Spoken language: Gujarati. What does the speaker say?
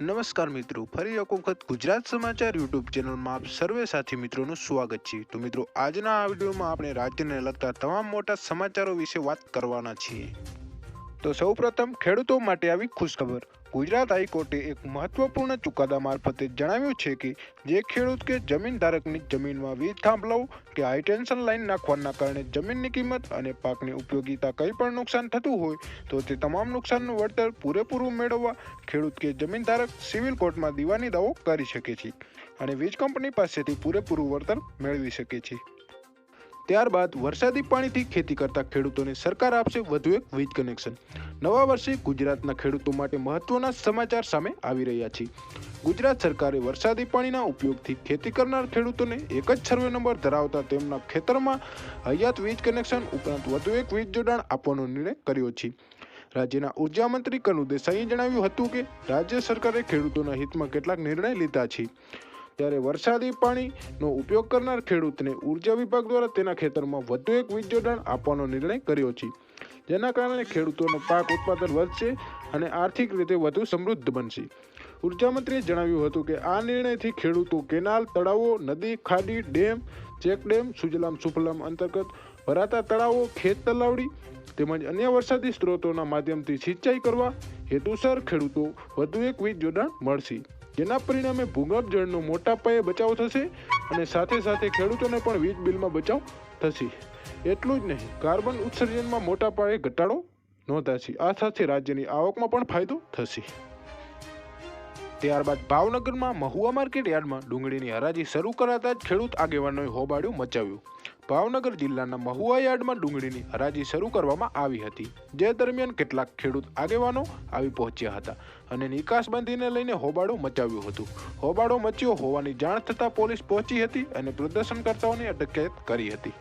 નમસ્કાર મિત્રો, ફરી એક વખત ગુજરાત સમાચાર યુટ્યુબ ચેનલમાં આપ સર્વે સાથી મિત્રોનું સ્વાગત છે. તો મિત્રો, આજના આ વિડીયોમાં આપણે રાજ્યને લગતા તમામ મોટા સમાચારો વિશે વાત કરવાના છીએ. તો સૌપ્રથમ ખેડૂતો માટે આવી ખુશખબર. ગુજરાત હાઈકોર્ટે એક મહત્વપૂર્ણ ચુકાદા મારફતે જણાવ્યું છે કે, જે ખેડૂત કે જમીન ધારકની જમીનમાં વીજ થાંભલાઓ કે હાઈટેન્શન લાઇન નાખવાના કારણે જમીનની કિંમત અને પાકની ઉપયોગીતા કંઈ પણ નુકસાન થતું હોય, તો તે તમામ નુકસાનનું વળતર પૂરેપૂરું મેળવવા ખેડૂત કે જમીન ધારક સિવિલ કોર્ટમાં દીવાની દાવો કરી શકે છે અને વીજ કંપની પાસેથી પૂરેપૂરું વળતર મેળવી શકે છે. ત્યારબાદ વરસાદી પાણીથી ખેતી કરતા ખેડૂતોને સરકાર આપશે વધુ એક વીજ કનેક્શન. નવા વર્ષે ગુજરાતના ખેડૂતો માટે મહત્વના સમાચાર સામે આવી રહ્યા છે. ગુજરાત સરકારે વરસાદી પાણીના ઉપયોગથી ખેતી કરનાર ખેડૂતોને એક જ સર્વે નંબર ધરાવતા તેમના ખેતરમાં હયાત વીજ કનેક્શન ઉપરાંત વધુ એક વીજ જોડાણ આપવાનો નિર્ણય કર્યો છે. રાજ્યના ઊર્જા મંત્રી કનુ દેસાઈએ જણાવ્યું હતું કે, રાજ્ય સરકારે ખેડૂતોના હિતમાં કેટલાક નિર્ણય લીધા છે. ત્યારે વરસાદી પાણીનો ઉપયોગ કરનાર ખેડૂતને ઊર્જા વિભાગ દ્વારા તેના ખેતરમાં વધુ એક વીજ જોડાણ આપવાનો નિર્ણય કર્યો છે. જેના કારણે ખેડૂતોનો પાક ઉત્પાદન વધશે અને આર્થિક રીતે વધુ સમૃદ્ધ બનશે. ઊર્જા મંત્રીએ જણાવ્યું હતું કે આ નિર્ણયથી ખેડૂતો કેનાલ, તળાવો, નદી, ખાડી, dam check dam Sujalam, Sufalam અંતર્ગત ભરાતા તળાવો, ખેત તલાવડી તેમજ અન્ય વરસાદી સ્ત્રોતોના માધ્યમથી સિંચાઈ કરવા હેતુસર ખેડૂતો વધુ એક વીજ જોડાણ મળશે. જેના પરિણામે ભૂગર્ભ જળનો મોટા પાયે બચાવ થશે અને સાથે સાથે ખેડૂતોને પણ વીજ બિલમાં બચાવ થશે. એટલું જ નહીં, કાર્બન ઉત્સર્જનમાં મોટા પાયે ઘટાડો નોંધાશે. આ સાથે રાજ્યની આવકમાં પણ ફાયદો થશે. ત્યારબાદ ભાવનગરમાં મહુવા માર્કેટ યાર્ડમાં ડુંગળીની હરાજી શરૂ કરાતા જ ખેડૂત આગેવાનોએ હોબાળ્યું, મચાવ્યું. ભાવનગર જિલ્લાના મહુવા યાર્ડમાં ડુંગળીની હરાજી શરૂ કરવામાં આવી હતી. જે દરમિયાન કેટલાક ખેડૂત આગેવાનો આવી પહોંચ્યા હતા અને નિકાસબંધીને લઈને હોબાળો મચાવ્યું હતું. હોબાળો મચ્યો હોવાની જાણ થતાં પોલીસ પહોંચી હતી અને પ્રદર્શનકર્તાઓની અટકાયત કરી હતી.